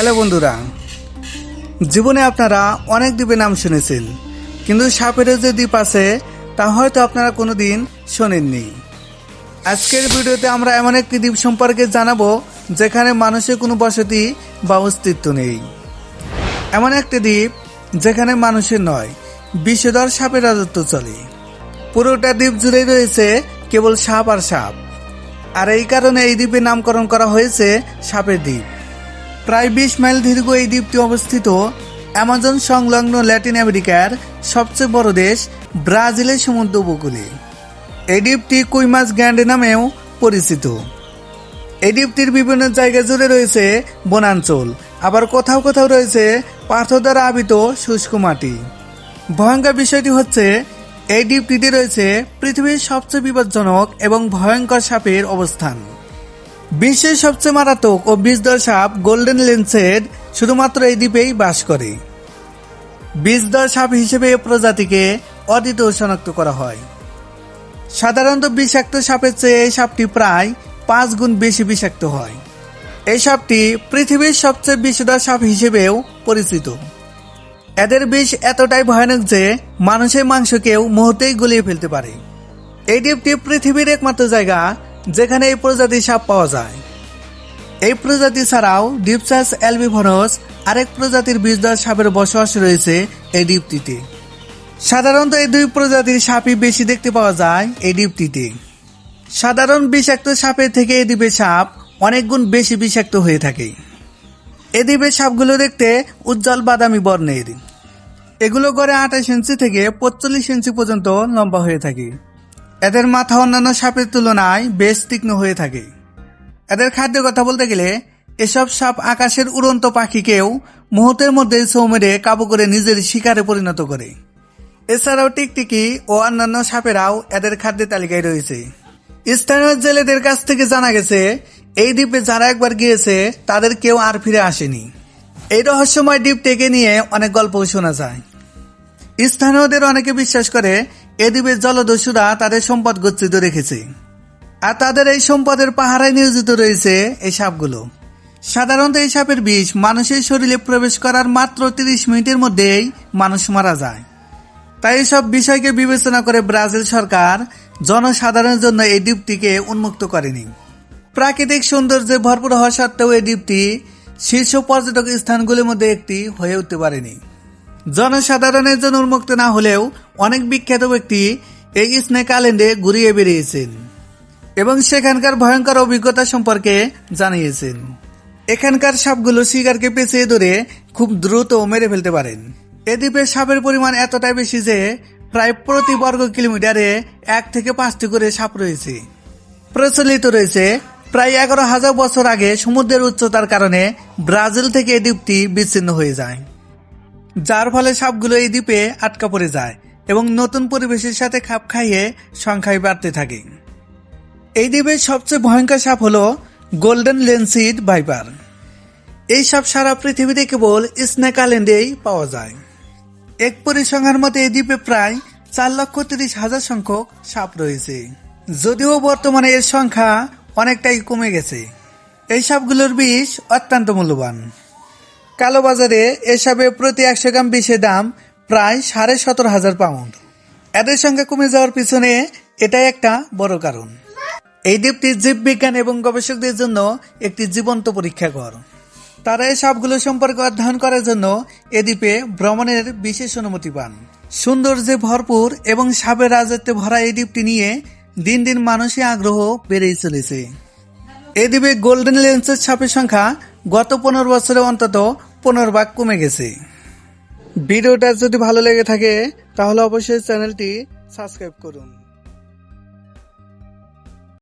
Hello বন্ধুরা। জীবনে আপনারা অনেক দ্বীপের নাম শুনেছেন। কিন্তু সাপেরও যে দ্বীপ আছে, তা হয়তো আপনারা কোনো দিন শোনেননি। আজকের ভিডিওতে আমরা এমন একটি দ্বীপ সম্পর্কে জানাব, যেখানে মানুষের কোনো বসতি বা অস্তিত্ব নেই। এমন একটি দ্বীপ, যেখানে মানুষের নয়, বিষধর সাপের রাজত্ব চলে। পুরোটা দ্বীপ জুড়ে রয়েছে কেবল সাপ আর সাপ। আর এই কারণে এই দ্বীপের নামকরণ করা হয়েছে সাপের দ্বীপ। প্রায় বিশ মাইল দীর্ঘ এই দ্বীপটি অবস্থিত অ্যামাজন সংলগ্ন ল্যাটিন আমেরিকার সবচেয়ে বড় দেশ ব্রাজিলের সমুদ্র উপকূলে। এই দ্বীপটি কুইমাস গ্যান্ড নামেও পরিচিত। এই দ্বীপটির বিভিন্ন জায়গা জুড়ে রয়েছে বনাঞ্চল, আবার কোথাও কোথাও রয়েছে পাথর দ্বারা আবিত শুষ্ক মাটি। ভয়ঙ্কর বিষয়টি হচ্ছে, এই দ্বীপটিতে রয়েছে পৃথিবীর সবচেয়ে বিপজ্জনক এবং ভয়ঙ্কর সাপের অবস্থান। বিশ্বের সবচেয়ে মারাত্মক ও বিষধর সাপ গোল্ডেন লেন্সের শুধুমাত্র এই দ্বীপেই বাস করে। বিষধর সাপ হিসেবে এ প্রজাতিকে অদ্বিতীয় শনাক্ত করা হয়। সাধারণত বিষাক্ত সাপের চেয়ে এই সাপটি প্রায় পাঁচ গুণ বেশি বিষাক্ত হয়। এই সাপটি পৃথিবীর সবচেয়ে বিষধর সাপ হিসেবেও পরিচিত। এদের বিষ এতটাই ভয়ানক যে মানুষের মাংসকেও মুহূর্তেই গলিয়ে ফেলতে পারে। এই দ্বীপটি পৃথিবীর একমাত্র জায়গা যেখানে এই প্রজাতির সাপ পাওয়া যায়। এই প্রজাতি ছাড়াও ডিপসাস অ্যালবিভনস আরেক প্রজাতির বিষধর সাপের বসবাস রয়েছে এই দ্বীপটিতে। সাধারণত এই দুই প্রজাতির সাপই বেশি দেখতে পাওয়া যায় এই দ্বীপটিতে। সাধারণ বিষাক্ত সাপের থেকে এই দ্বীপের সাপ অনেক গুণ বেশি বিষাক্ত হয়ে থাকে। এ দ্বীপের সাপগুলো দেখতে উজ্জ্বল বাদামি বর্ণের। এগুলো গড়ে আঠাশ ইঞ্চি থেকে পঁচল্লিশ ইঞ্চি পর্যন্ত লম্বা হয়ে থাকে। এদের মাথা অন্যান্য সাপের তুলনায় বেশ তীক্ষ্ণ হয়ে থাকে। এদের খাদ্যের কথা বলতে গেলে, এসব সাপ আকাশের উড়ন্ত পাখিকেও মুহূর্তের মধ্যে ছৌ মেরে কাবু করে নিজের শিকারে পরিণত করে। এছাড়াও টিকটিকি ও অন্যান্য সাপেরাও এদের খাদ্যের তালিকায় রয়েছে। স্থানীয় জেলেদের কাছ থেকে জানা গেছে, এই দ্বীপে যারা একবার গিয়েছে, তাদের কেউ আর ফিরে আসেনি। এই রহস্যময় দ্বীপটিকে নিয়ে অনেক গল্প শোনা যায়। স্থানীয়দের অনেকে বিশ্বাস করে এ দ্বীপের জলদস্যুরা তাদের সম্পদ গচ্ছিত রেখেছে। আর তাদের এই সম্পদের পাহারায় নিয়োজিত রয়েছে এই সাপগুলো। সাধারণত এই সাপের বিষ মানুষের শরীরে প্রবেশ করার মাত্র তিরিশ মিনিটের মধ্যেই মানুষ মারা যায়। তাই এসব বিষয়কে বিবেচনা করে ব্রাজিল সরকার জনসাধারণের জন্য এই দ্বীপটিকে উন্মুক্ত করেনি। প্রাকৃতিক সৌন্দর্যে ভরপুর হওয়া সত্ত্বেও এই দ্বীপটি শীর্ষ পর্যটক স্থানগুলির মধ্যে একটি হয়ে উঠতে পারেনি। জনসাধারণের জন্য উন্মুক্ত না হলেও অনেক বিখ্যাত ব্যক্তি এই স্নেক আইল্যান্ডে ঘুরিয়ে বেরিয়েছেন এবং সেখানকার ভয়ঙ্কর অভিজ্ঞতা সম্পর্কে জানিয়েছেন। এখানকার সাপগুলো শিকারকে পেঁচিয়ে ধরে খুব দ্রুত মেরে ফেলতে পারেন। এ দ্বীপের সাপের পরিমাণ এতটাই বেশি যে প্রায় প্রতি বর্গ কিলোমিটারে এক থেকে পাঁচটি করে সাপ রয়েছে। প্রচলিত রয়েছে প্রায় এগারো হাজার বছর আগে সমুদ্রের উচ্চতার কারণে ব্রাজিল থেকে এই দ্বীপটি বিচ্ছিন্ন হয়ে যায়। যার ফলে সাপগুলো এই দ্বীপে আটকা পড়ে যায় এবং নতুন পরিবেশের সাথে খাপ খাইয়ে সংখ্যায় বাড়তে থাকে। এই দ্বীপের সবচেয়ে ভয়ঙ্কর সাপ হলো গোল্ডেন লেন্সিড ভাইপার। এই সাপ সারা পৃথিবীতে কেবল স্নেক আইল্যান্ডেই পাওয়া যায়। এক পরিসংখ্যার মতে, এই দ্বীপে প্রায় চার লক্ষ তিরিশ হাজার সংখ্যক সাপ রয়েছে। যদিও বর্তমানে এর সংখ্যা অনেকটাই কমে গেছে। এই সাপগুলোর বিষ অত্যন্ত মূল্যবান। কালোবাজারে এসবের প্রতি একশো গ্রাম বিষের দাম প্রায় সাড়ে সতেরো হাজার পাউন্ড। এদের সংখ্যা কমে যাওয়ার পিছনে এটাই একটা বড় কারণ। এই দ্বীপটি জীববিজ্ঞান এবং গবেষকদের জন্য একটি জীবন্ত পরীক্ষা পরীক্ষাঘর তারা এই সাপগুলো সম্পর্কে অধ্যয়ন করার জন্য এ দ্বীপে ভ্রমণের বিশেষ অনুমতি পান। সৌন্দর্যে ভরপুর এবং সাপের রাজত্বে ভরা এই দ্বীপটি নিয়ে দিন দিন মানুষের আগ্রহ বেড়েই চলেছে। এ দ্বীপে গোল্ডেন লেন্সের সাপের সংখ্যা গত পনেরো বছরে অন্তত পনেরো ভাগ কমে গেছে। ভিডিওটা যদি ভালো লেগে থাকে তাহলে অবশ্যই চ্যানেলটি সাবস্ক্রাইব করুন।